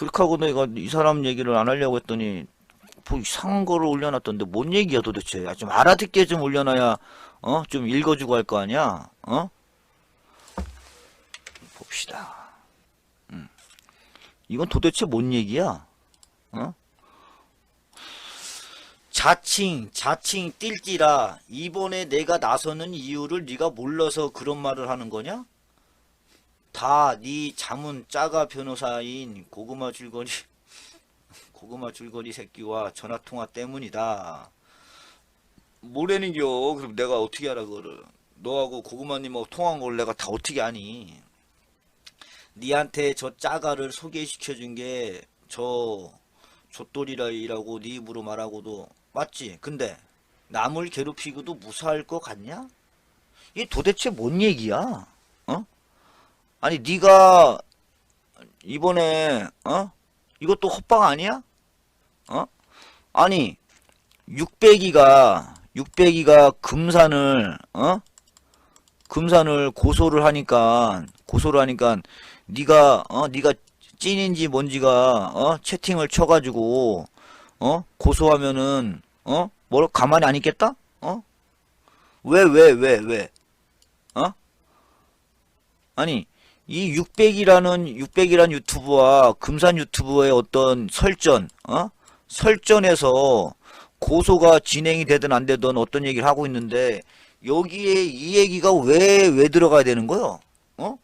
그렇게 하고 내가 이 사람 얘기를 안 하려고 했더니 뭐 이상한 거를 올려놨던데 뭔 얘기야 도대체 야, 좀 알아듣게 좀 올려놔야 어? 좀 읽어주고 할 거 아니야 어? 봅시다 음. 이건 도대체 뭔 얘기야 어? 자칭 자칭 띨띠라 이번에 내가 나서는 이유를 네가 몰라서 그런 말을 하는 거냐? 다 네 자문 짜가 변호사인 고구마 줄거리 고구마 줄거리 새끼와 전화통화 때문이다. 뭐래는겨? 그럼 내가 어떻게 알아 그거를? 너하고 고구마님하고 통화한 걸 내가 다 어떻게 아니? 니한테 저 짜가를 소개시켜 준 게저 좆돌이라고 네 입으로 말하고도 맞지? 근데 남을 괴롭히고도 무사할 것 같냐? 이게 도대체 뭔 얘기야? 어? 아니 네가 이번에 어? 이것도 헛방 아니야? 어? 아니 600이가 600이가 금산을 어? 금산을 고소를 하니까 고소를 하니까 네가 어 네가 찐인지 뭔지가 어 채팅을 쳐가지고 어 고소하면은 어뭘 가만히 안 있겠다? 어? 왜 왜 왜 왜? 어? 아니 이 600이라는 600이라는 유튜브와 금산 유튜브의 어떤 설전, 어? 설전에서 고소가 진행이 되든 안 되든 어떤 얘기를 하고 있는데 여기에 이 얘기가 왜왜 들어가야 되는 거요? 어?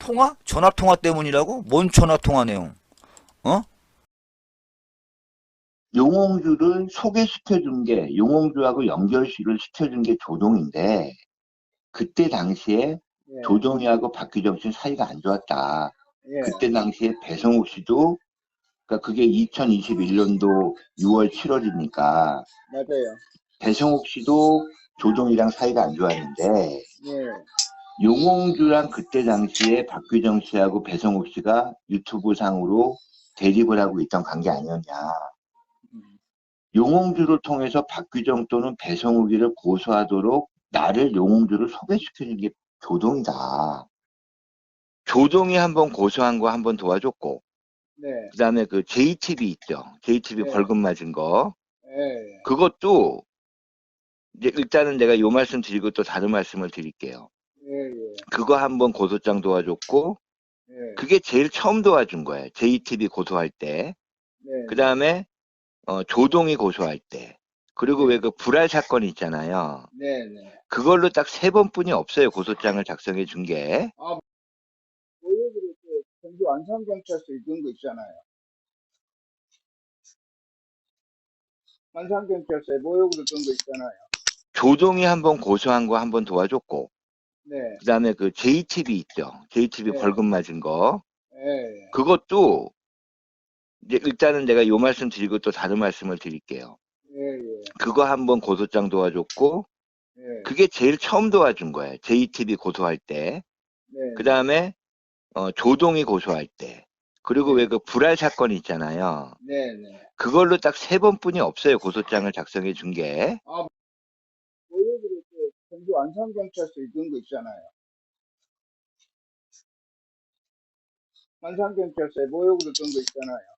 통화? 전화 통화 때문이라고? 뭔 전화 통화 내용? 어? 용홍주를 소개시켜준 게 용홍주하고 연결시를 시켜준 게 조동인데 그때 당시에 예, 조동이하고 박규정 씨 사이가 안 좋았다. 예, 그때 당시에 배성욱 씨도 그러니까 그게 2021년도 6월 7월이니까 맞아요. 배성욱 씨도 조동이랑 사이가 안 좋았는데 예, 용홍주랑 그때 당시에 박규정 씨하고 배성욱 씨가 유튜브 상으로 대립을 하고 있던 관계 아니었냐. 음, 용홍주를 통해서 박규정 또는 배성욱이를 고소하도록 나를 용홍주를 소개시켜준 게 조동이다. 조동이 한 번 고소한 거 한 번 도와줬고, 네, 그 다음에 그 JTB 있죠. JTB 네. 벌금 맞은 거. 예, 그것도, 이제 일단은 내가 요 말씀 드리고 또 다른 말씀을 드릴게요. 예, 예, 그거 한 번 고소장 도와줬고, 예, 그게 제일 처음 도와준 거예요. JTB 고소할 때. 네, 그 다음에, 어, 조동이 고소할 때. 그리고 왜 그 불알 사건 있잖아요. 네, 네. 그걸로 딱 세 번뿐이 없어요. 고소장을 작성해 준 게. 모욕으로 그 전주 안산경찰서 이런 거 있잖아요. 안산경찰서에 모욕으로 준거 있잖아요. 조동이 한 번 고소한 거 한 번 도와줬고, 네, 그 다음에 그 JTB 있죠. JTB 네. 벌금 맞은 거. 예, 그것도, 이제 일단은 내가 요 말씀 드리고 또 다른 말씀을 드릴게요. 예, 예, 그거 한번 고소장 도와줬고, 예, 그게 제일 처음 도와준 거예요. JTB 고소할 때. 네, 그 다음에, 어, 조동이 고소할 때. 그리고 왜 그 불알 사건 있잖아요. 네, 네. 그걸로 딱 세 번뿐이 없어요. 고소장을 작성해 준 게. 모욕으로 그 전주 안산경찰서 이런 거 있잖아요. 안산경찰서에 모욕으로 준거 있잖아요.